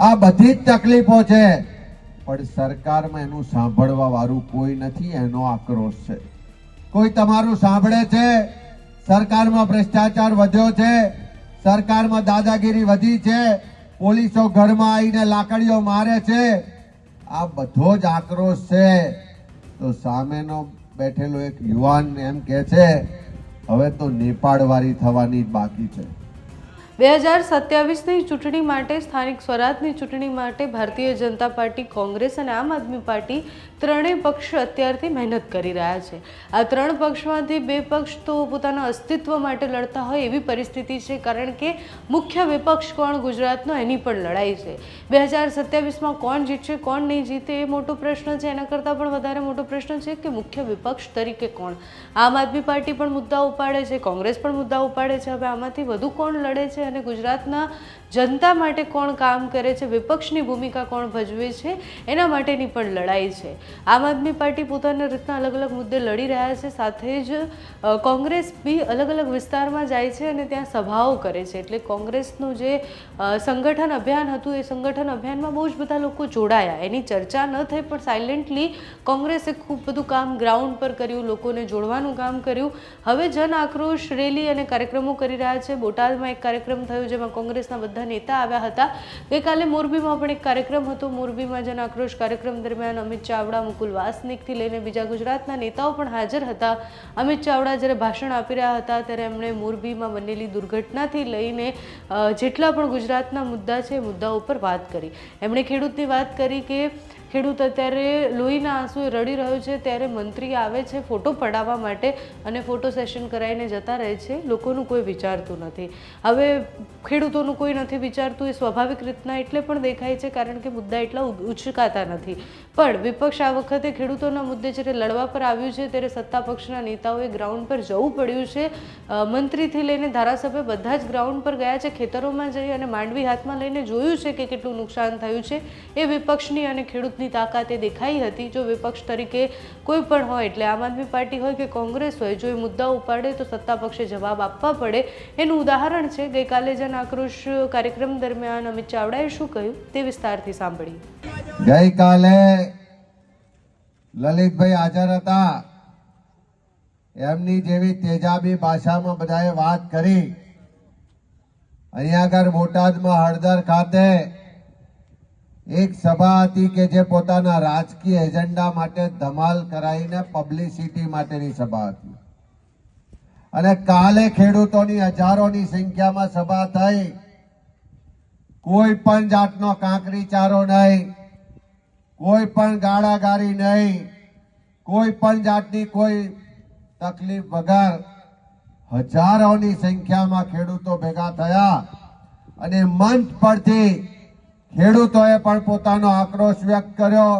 આ બધી જ તકલીફો છે. પણ સરકારમાં એનું સાંભળવા વાળું કોઈ નથી, એનો આક્રોશ છે. કોઈ તમારું સાંભળે છે, સરકારમાં ભ્રષ્ટાચાર વધ્યો છે, સરકારમાં દાદાગીરી વધી છે, પોલીસો ઘરમાં આવીને લાકડીઓ મારે છે, આ બધો જ આક્રોશ છે. તો સામેનો બેઠેલો એક યુવાન એમ કે છે, હવે તો નેપાળવાળી થવાની બાકી છે. બે હજાર સત્યાવીસની ચૂંટણી માટે, સ્થાનિક સ્વરાજની ચૂંટણી માટે ભારતીય જનતા પાર્ટી, કોંગ્રેસ અને આમ આદમી પાર્ટી ત્રણેય પક્ષ અત્યારથી મહેનત કરી રહ્યા છે. આ ત્રણ પક્ષમાંથી બે પક્ષ તો પોતાના અસ્તિત્વ માટે લડતા હોય એવી પરિસ્થિતિ છે, કારણ કે મુખ્ય વિપક્ષ કોણ ગુજરાતનો એની પણ લડાઈ છે. બે હજાર સત્યાવીસમાં કોણ જીતશે, કોણ નહીં જીતે એ મોટો પ્રશ્ન છે. એના કરતાં પણ વધારે મોટો પ્રશ્ન છે કે મુખ્ય વિપક્ષ તરીકે કોણ? આમ આદમી પાર્ટી પણ મુદ્દા ઉપાડે છે, કોંગ્રેસ પણ મુદ્દા ઉપાડે છે. હવે આમાંથી વધુ કોણ લડે છે? અને ગુજરાતના જનતા માટે કોણ કામ કરે છે, વિપક્ષની ભૂમિકા કોણ ભજવે છે, એના માટેની પણ લડાઈ છે. આમ આદમી પાર્ટી પોતાના રીતના અલગ અલગ મુદ્દે લડી રહ્યા છે, સાથે જ કોંગ્રેસ બી અલગ અલગ વિસ્તારમાં જાય છે અને ત્યાં સભાઓ કરે છે. એટલે કોંગ્રેસનું જે સંગઠન અભિયાન હતું, એ સંગઠન અભિયાનમાં બહુ જ બધા લોકો જોડાયા. એની ચર્ચા ન થઈ, પણ સાયલેન્ટલી કોંગ્રેસે ખૂબ બધું કામ ગ્રાઉન્ડ પર કર્યું, લોકોને જોડવાનું કામ કર્યું. હવે જન આક્રોશ રેલી અને કાર્યક્રમો કરી રહ્યા છે. બોટાદમાં એક કાર્યક્રમ થયો, જેમાં કોંગ્રેસના બધા નેતા આવ્યા હતા. ગઈકાલે મોરબીમાં પણ એક કાર્યક્રમ હતો. મોરબીમાં જન આક્રોશ કાર્યક્રમ દરમિયાન અમિત ચાવડા, મુકુલ વાસનિકથી લઈને બીજા ગુજરાતના નેતાઓ પણ હાજર હતા. અમિત ચાવડા જ્યારે ભાષણ આપી રહ્યા હતા, ત્યારે એમણે મોરબીમાં બનેલી દુર્ઘટનાથી લઈને જેટલા પણ ગુજરાતના મુદ્દા છે, મુદ્દાઓ ઉપર વાત કરી. એમણે ખેડૂતની વાત કરી કે ખેડૂત અત્યારે લોહીના આંસુએ રડી રહ્યો છે, ત્યારે મંત્રી આવે છે ફોટો પડાવવા માટે અને ફોટો સેશન કરાવીને જતા રહે છે. લોકોનું કોઈ વિચારતું નથી. હવે ખેડૂતોનું કોઈ નથી વિચારતું, એ સ્વાભાવિક રીતના એટલે પણ દેખાય છે, કારણ કે મુદ્દા એટલા ઉચકાતા નથી. પણ વિપક્ષ આ વખતે ખેડૂતોના મુદ્દે જ્યારે લડવા પર આવ્યું છે, ત્યારે સત્તા પક્ષના નેતાઓએ ગ્રાઉન્ડ પર જવું પડ્યું છે. મંત્રીથી લઈને ધારાસભ્ય બધા જ ગ્રાઉન્ડ પર ગયા છે, ખેતરોમાં જઈ અને માંડવી હાથમાં લઈને જોયું છે કે કેટલું નુકસાન થયું છે. એ વિપક્ષની અને ખેડૂતની તાકાત એ દેખાઈ હતી. જો વિપક્ષ તરીકે કોઈ પણ હોય, એટલે આમ આદમી પાર્ટી હોય કે કોંગ્રેસ હોય, જો એ મુદ્દા ઉપાડે તો સત્તા પક્ષે જવાબ આપવા પડે. એનું ઉદાહરણ છે, ગઈકાલે જન આક્રોશ કાર્યક્રમ દરમિયાન અમિત ચાવડાએ શું કહ્યું તે વિસ્તારથી સાંભળી ગઈકાલે લલિતભાઈ હાજર હતા. એમની જેવી તેજાબી ભાષામાં બધાએ વાત કરી. અહીંયા આગળ બોટાદમાં હળદર ખાતે એક સભા હતી કે જે પોતાના રાજકીય એજન્ડા માટે ધમાલ કરાવીને પબ્લિસિટી માટેની સભા હતી. અને કાલે ખેડૂતોની હજારોની સંખ્યામાં સભા થઈ. કોઈ પણ જાતનો કાંકરી ચારો નહીં. કોઈ પણ ગાળાગારી નહીં. કોઈ પણ જાતની કોઈ તકલીફ વગર હજારોની સંખ્યામાં ખેડૂતો ભેગા થયા અને મંચ પરથી ખેડૂતોએ પણ પોતાનો આક્રોશ વ્યક્ત કર્યો,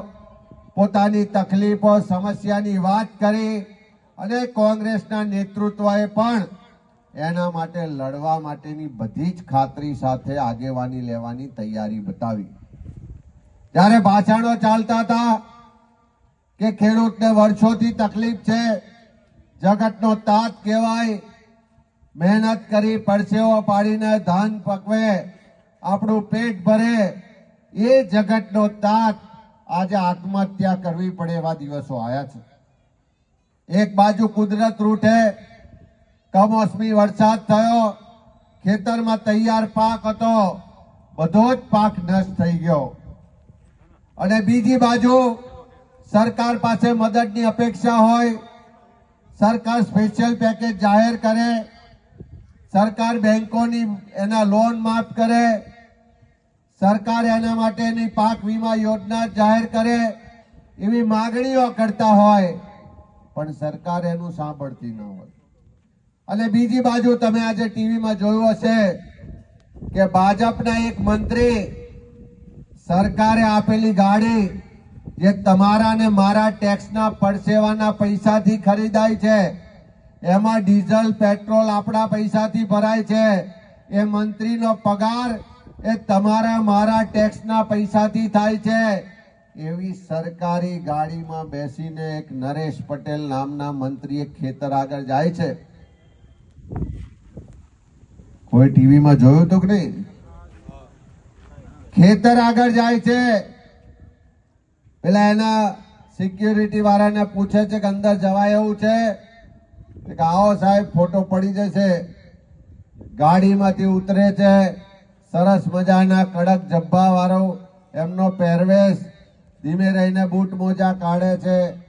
પોતાની તકલીફો, સમસ્યાની વાત કરી અને કોંગ્રેસના નેતૃત્વએ પણ એના માટે લડવા માટેની બધી જ ખાતરી સાથે આગેવાની લેવાની તૈયારી બતાવી. જ્યારે ભાષણો ચાલતા હતા કે ખેડૂતને વર્ષોથી તકલીફ છે, જગતનો તાત કહેવાય, મહેનત કરી પરસેવો પાડીને ધાન પકવે, આપણું પેટ ભરે, એ જગતનો તાત આજે આત્મહત્યા કરવી પડે એવા દિવસો આવ્યા છે. એક બાજુ કુદરત રૂઠે, કમોસમી વરસાદ થયો, ખેતરમાં તૈયાર પાક હતો, બધો જ પાક નષ્ટ થઈ ગયો. અને બીજી બાજુ સરકાર પાસે મદદની અપેક્ષા હોય, સરકાર સ્પેશિયલ પેકેજ જાહેર કરે, સરકાર બેંકોની એના લોન માફ કરે, સરકાર એના માટેની પાક વીમા યોજના જાહેર કરે, એવી માગણીઓ કરતા હોય, પણ સરકાર એનું સાંભળતી ન હોય. અને બીજી બાજુ તમે આજે ટીવીમાં જોયું હશે કે ભાજપના એક મંત્રી સરકારે આપેલી ગાડી જે તમારા ને મારા ટેક્સના પરસેવાના પૈસાથી ખરીદાય છે, એમાં ડીઝલ, પેટ્રોલ આપણા પૈસાથી ભરાય છે. એ મંત્રીનો પગાર એ તમારા મારા ટેક્સના પૈસાથી થાય છે. એવી સરકારી ગાડીમાં બેસીને એક નરેશ પટેલ નામના મંત્રી ખેતર આગળ જાય છે. કોઈ ટીવીમાં જોયું હતું કે નહીં? ખેતર આગળ જાય છે. પેલા એના સિક્યુરિટી વાળાને પૂછે છે કે અંદર જવાય એવું છે? કે આવો સાહેબ, ફોટો પડી જશે. ગાડીમાંથી ઉતરે છે. સરસ મજાના કડક જબ્બા વાળો એમનો પહેરવેશ. ધીમે રહીને બૂટ મોજા કાઢે છે.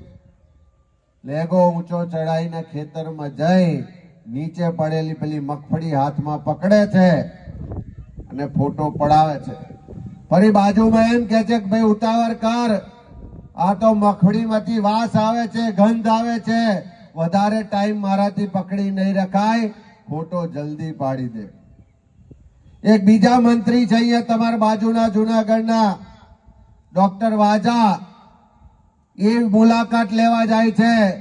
લેગો ઊંચો ચડાઈને ખેતરમાં જઈ નીચે પડેલી પેલી મગફળી હાથમાં પકડે છે અને ફોટો પડાવે છે. ફરી બાજુમાં એમ કે છે કે ભાઈ ઉતાવળ કર. આ તો મખડીમાંથી વાસ આવે છે, ગંધ આવે છે. વધારે ટાઈમ મારાથી પકડી નહીં રખાય. ફોટો જલ્દી પાડી દે. એક બીજા મંત્રી છે અહીંયા તમારા બાજુના જુનાગઢના. ડોક્ટર વાજા, એ મુલાકાત લેવા જાય છે.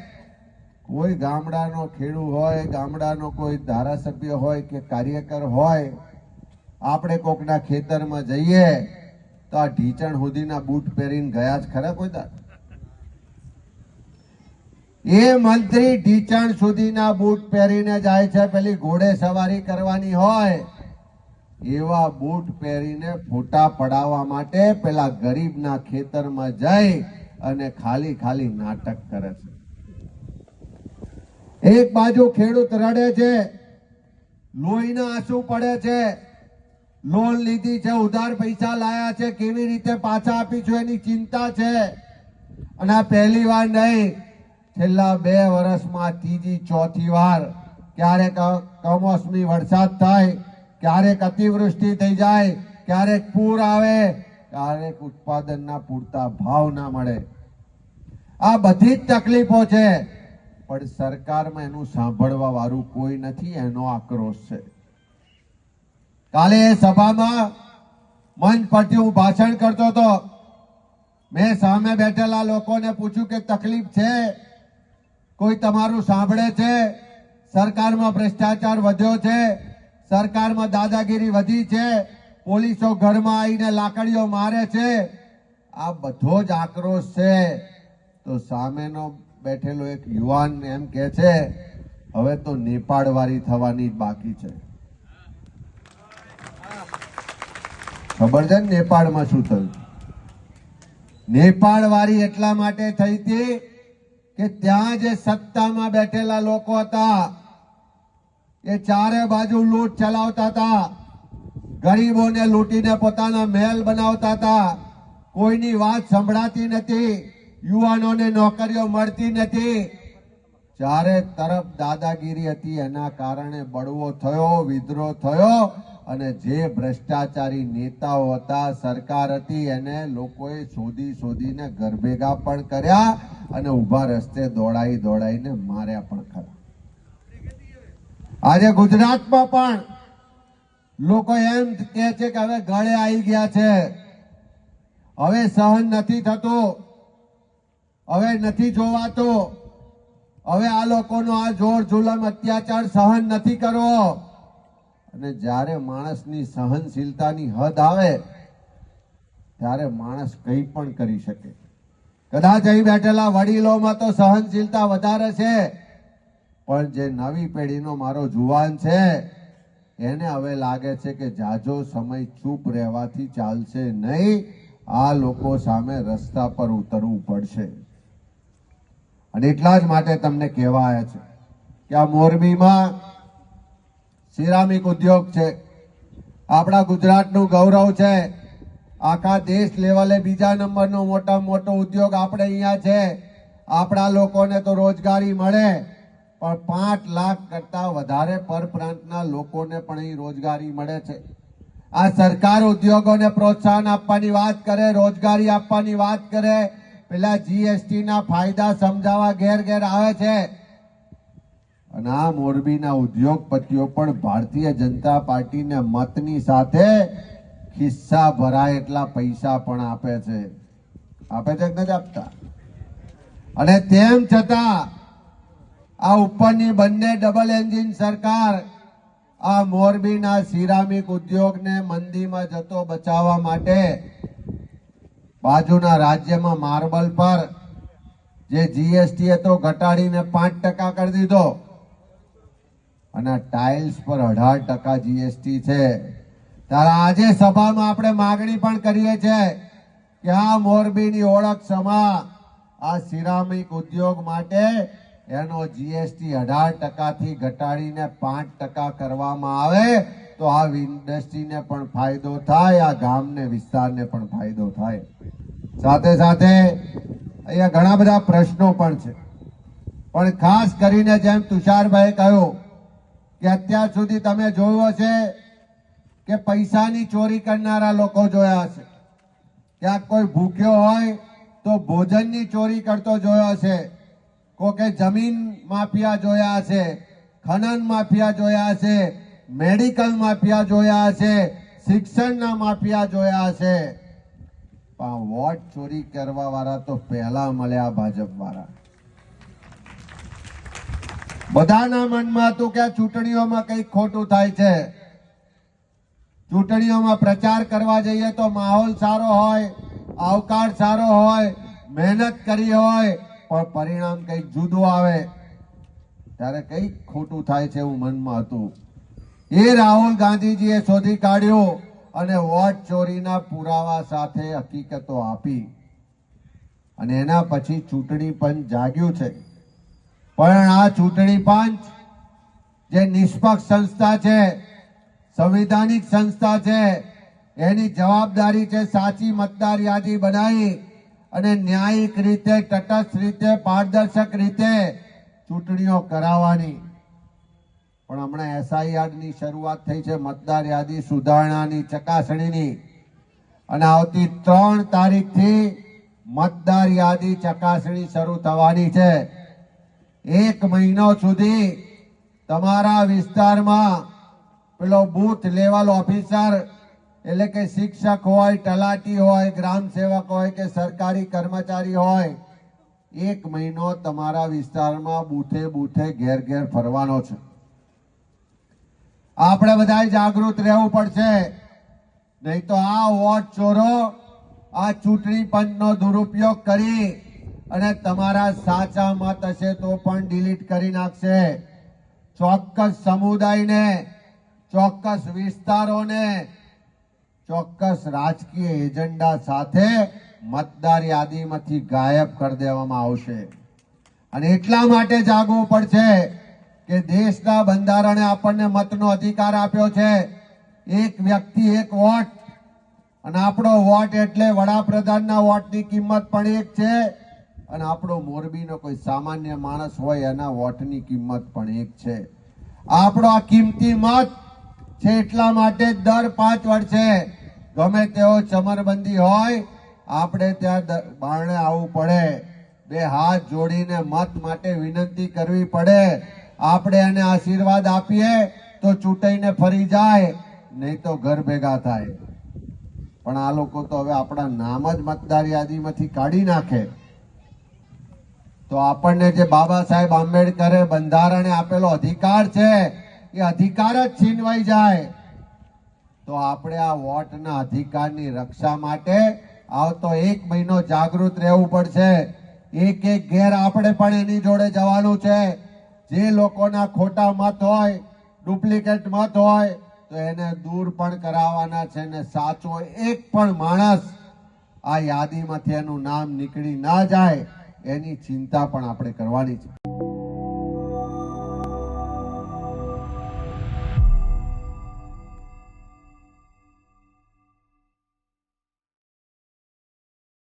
કોઈ ગામડાનો ખેડૂ હોય, ગામડાનો કોઈ ધારાસભ્ય હોય કે કાર્યકર હોય આપણે કોકના ખેતરમાં જઈએ તો આ ઢીચણ સુધીના બૂટ પહેરીને ગયા જ ખરા કોઈ દા એ મંત્રી ઢીચણ સુધીના બૂટ પહેરીને જાય છે, પેલી ઘોડે સવારી કરવાની હોય, એવા બૂટ પહેરીને ફોટા પડાવવા માટે પેલા ગરીબના ખેતરમાં જઈ અને ખાલી ખાલી નાટક કરે છે. એક બાજુ ખેડૂત રડે છે, લોહીના આંસુ પડે છે લોન લીધી છે, ઉધાર પૈસા લાયા છે, કેવી રીતે પાછા આપીશું એની ચિંતા છે. અને આ પહેલી વાર નહીં, છેલ્લા બે વર્ષમાં ત્રીજી, ચોથી વાર ક્યારેક કમોસમી વરસાદ થાય, ક્યારેક અતિવૃષ્ટિ થઈ જાય, ક્યારેક પૂર આવે, ક્યારેક ઉત્પાદનના પૂરતા ભાવ ના મળે. આ બધી જ તકલીફો છે, પણ સરકારમાં એનું સાંભળવા વાળું કોઈ નથી, એનો આક્રોશ છે. કાલે સભામાં મંચ પરથી હું ભાષણ કરતો હતો. મેં સામે બેઠેલા લોકોને પૂછ્યું કે તકલીફ છે? કોઈ તમારું સાંભળે છે? સરકારમાં ભ્રષ્ટાચાર વધ્યો છે? સરકારમાં દાદાગીરી વધી છે? પોલીસો ઘરમાં આવીને લાકડીઓ મારે છે? આ બધો જ આક્રોશ છે. તો સામેનો બેઠેલો એક યુવાન એમ કે છે, હવે તો નેપાળવાળી થવાની જ બાકી છે. ખબર છે નેપાળમાં શું થયું? નેપાળ વાળી એટલા માટે થઈ હતી કે ત્યાં જે સત્તામાં બેઠેલા લોકો હતા, એ ચારે બાજુ લૂંટ ચલાવતા હતા. ગરીબોને લૂંટીને પોતાના મહેલ બનાવતા હતા. કોઈની વાત સંભળાતી નથી, યુવાનોને નોકરીઓ મળતી નથી. ચારે તરફ દાદાગીરી હતી, એના કારણે બળવો થયો, વિદ્રોહ થયો. અને જે ભ્રષ્ટાચારી નેતાઓ હતા, સરકાર હતી, એને લોકોએ શોધી શોધીને ઘરભેગા પણ કર્યા અને ઊભા રસ્તે દોડાઈ દોડાઈને માર્યા પણ ખરા. આજે ગુજરાતમાં પણ લોકો એમ કહે છે કે હવે ગળે આવી ગયા છે. હવે સહન નથી થતું. હવે નથી જોવાતું. હવે આ લોકોનો આ જોર જુલમ અત્યાચાર સહન નથી કરવો. અને જ્યારે માણસની સહનશીલતાની હદ આવે, ત્યારે માણસ કંઈ પણ કરી શકે. કદાચ અહીં બેઠેલા વડીલોમાં તો સહનશીલતા વધારે છે, પણ જે નવી પેઢીનો મારો જુવાન છે, એને હવે લાગે છે કે જાજો સમય ચૂપ રહેવાથી ચાલશે નહીં, આ લોકો સામે રસ્તા પર ઉતરવું પડશે. અને એટલા જ માટે તમને કહેવાય છે કે આ મોરબીમાં સિરામિક ઉદ્યોગ છે. આપણા ગુજરાતનું ગૌરવ છે. આખા દેશ લેવલે બીજા નંબરનો મોટા મોટો ઉદ્યોગ આપણે અહીંયા છે. આપણા લોકોને તો રોજગારી મળે, પણ પાંચ લાખ કરતાં વધારે પરપ્રાંતના લોકોને પણ અહીં રોજગારી મળે છે. આ સરકાર ઉદ્યોગોને પ્રોત્સાહન આપવાની વાત કરે, રોજગારી આપવાની વાત કરે. પેલા જીએસટીના ફાયદા સમજાવવા ઘેર ઘેર આવે છે. અને આ મોરબીના ઉદ્યોગપતિઓ પણ ભારતીય જનતા પાર્ટીને મતની સાથે ખિસ્સા ભરાય એટલા પૈસા પણ આપે છે. આપે છે નથી આપતા? અને તેમ છતાં આ ઉપરની બંને ડબલ એન્જિન સરકાર આ મોરબીના સિરામિક ઉદ્યોગને મંદીમાં જતો બચાવવા માટે બાજુના રાજ્યમાં માર્બલ પર જે જીએસટી હતો ઘટાડીને પાંચ ટકા કરી દીધો. અને ટાઇલ્સ પર અઢાર ટકા જીએસટી છે. ત્યારે આજે સભામાં આપણે માગણી પણ કરીએ છીએ કે આ મોરબીની ઓળખ સમા આ સિરામિક ઉદ્યોગ માટે એનો જીએસટી અઢાર ટકાથી ઘટાડીને પાંચ ટકા કરવામાં આવે તો આ ઇન્ડસ્ટ્રીને પણ ફાયદો થાય, આ ગામને, વિસ્તારને પણ ફાયદો થાય. સાથે સાથે અહીંયા ઘણા બધા પ્રશ્નો પણ છે. પણ ખાસ કરીને જેમ તુષારભાઈ કહ્યું કે અત્યાર સુધી તમે જોયું હશે કે પૈસાની ચોરી કરનારા લોકો જોયા હશે. ક્યાંક કોઈ ભૂખ્યો હોય તો ભોજનની ચોરી કરતો જોયો હશે. કોકે જમીન માફિયા જોયા હશે, ખનન માફિયા જોયા હશે, મેડિકલ માફિયા જોયા હશે, શિક્ષણના માફિયા જોયા હશે. પણ વોટ ચોરી કરવા વાળા તો પહેલા મળ્યા ભાજપ વાળા બધાના મનમાં હતું કે ચૂંટણીઓમાં કંઈક ખોટું થાય છે? ચૂંટણીઓમાં પ્રચાર કરવા જઈએ તો માહોલ સારો હોય, આવકાર સારો હોય, મહેનત કરી હોય, પણ પરિણામ કંઈક જુદું આવે. ત્યારે કંઈક ખોટું થાય છે એવું મનમાં હતું. એ રાહુલ ગાંધીજીએ શોધી કાઢ્યું અને વોટ ચોરીના પુરાવા સાથે હકીકતો આપી. અને એના પછી ચૂંટણી પંચ જાગ્યું છે. પણ આ ચૂંટણી પંચ જે નિષ્પક્ષ સંસ્થા છે, સંવિધાનિક સંસ્થા છે, એની જવાબદારી છે સાચી મતદાર યાદી બનાવી અને ન્યાયિક રીતે, તટસ્થ રીતે, પારદર્શક રીતે ચૂંટણીઓ કરાવવાની. પણ હમણાં એસઆઈઆરની શરૂઆત થઈ છે મતદાર યાદી સુધારણાની ચકાસણીની. અને આવતી ત્રણ તારીખથી મતદાર યાદી ચકાસણી શરૂ થવાની છે. એક મહિનો સુધી તમારા વિસ્તારમાં પેલો બૂથ લેવલ ઓફિસર એટલે કે શિક્ષક હોય, તલાટી હોય, ગ્રામ સેવક હોય કે સરકારી કર્મચારી હોય, એક મહિનો તમારા વિસ્તારમાં બૂથે બૂથે ઘેર ઘેર ફરવાનો છે. આપણે બધા જાગૃત રહેવું પડશે. નહીં તો આ વોટ ચોરો, આ ચૂંટણી પંચનો દુરુપયોગ કરી અને તમારા સાચા મત હશે તો પણ ડિલીટ કરી નાખશે. ચોક્કસ સમુદાયને, ચોક્કસ વિસ્તારોને, ચોક્કસ રાજકીય એજન્ડા સાથે મતદાર યાદીમાંથી ગાયબ કરી દેવામાં આવશે. અને એટલા માટે જાગવું પડશે કે દેશના બંધારણે આપણને મતનો અધિકાર આપ્યો છે. એક વ્યક્તિ એક વોટ, અને આપણો વોટ એટલે વડાપ્રધાનના વોટની કિંમત પણ એક છે. અને આપણો મોરબીનો કોઈ સામાન્ય માણસ હોય એના વોટની કિંમત પણ એક છે. આપણો આ કિંમતી મત છે એટલા માટે દર પાંચ વર્ષે ગમે તેવો ચમરબંધી હોય, આપણે ત્યાં બારણે આવવું પડે. બે હાથ જોડીને મત માટે વિનંતી કરવી પડે. આપણે એને આશીર્વાદ આપીએ તો ચૂંટાઈને ફરી જાય, નહીં તો ઘર ભેગા થાય. પણ આ લોકો તો હવે આપણા નામ જ મતદાર યાદીમાંથી કાઢી નાખે. તો આપણને જે બાબા સાહેબ આંબેડકરે બંધારણે આપેલો અધિકાર છે, એ અધિકાર જ છીનવાઈ જાય. તો આપણે આ વોટના અધિકારની રક્ષા માટે આવતો એક મહિનો જાગૃત રહેવું પડશે. એક એક ઘેર આપણે પણ એની જોડે જવાનું છે. જે લોકોના ખોટા મત હોય, ડુપ્લિકેટ મત હોય, તો એને દૂર પણ કરાવવાના છે ને સાચો એક પણ માણસ આ યાદીમાંથી એનું નામ નીકળી ના જાય. એની ચિંતા પણ આપણે કરવાની છે.